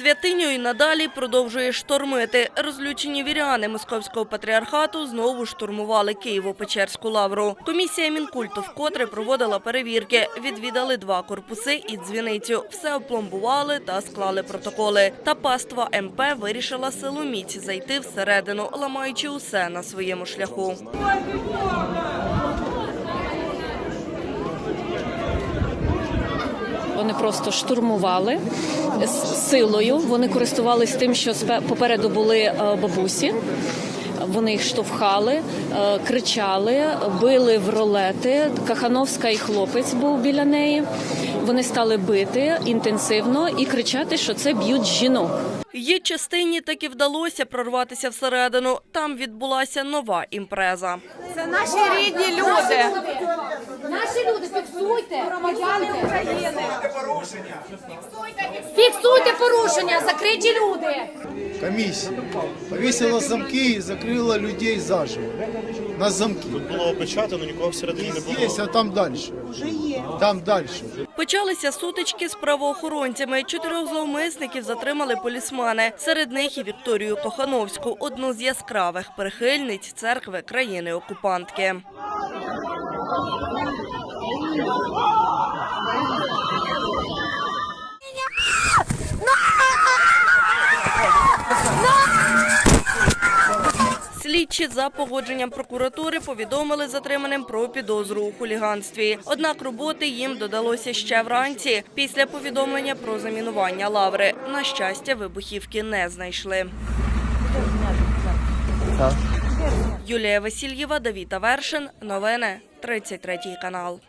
Святиню і надалі продовжує штормити. Розлючені віряни московського патріархату знову штурмували Києво-Печерську лавру. Комісія Мінкульту вкотре проводила перевірки. Відвідали два корпуси і дзвіницю. Все опломбували та склали протоколи. Та паства МП вирішила силоміць зайти всередину, ламаючи усе на своєму шляху. Вони просто штурмували з силою. Вони користувались тим, що спе- попереду були е, бабусі. Вони їх штовхали, е, кричали, били в ролети. Кахановська і хлопець був біля неї. Вони стали бити інтенсивно і кричати, що це б'ють жінок. Її частині таки вдалося прорватися всередину. Там відбулася нова імпреза. Це наші рідні люди. Наші люди, фіксуйте, Громадяни України. Фіксуйте порушення, закриті люди. комиссия повесила замки и закрыла людей заживо на замки. Тут Було опечатано, нікого всередині не було. Здесь, а там дальше. Там дальше. Почалися сутички з правоохоронцями. Чотирьох зловмисників затримали полісмани. Серед них і Вікторію Кохановську, одну з яскравих прихильниць церкви країни-окупантки. Слідчі за погодженням прокуратури повідомили затриманим про підозру у хуліганстві. Однак роботи їм додалося ще вранці після повідомлення про замінування лаври. На щастя, вибухівки не знайшли. Юлія Васильєва, Давіта Вершин. Новини 33 канал.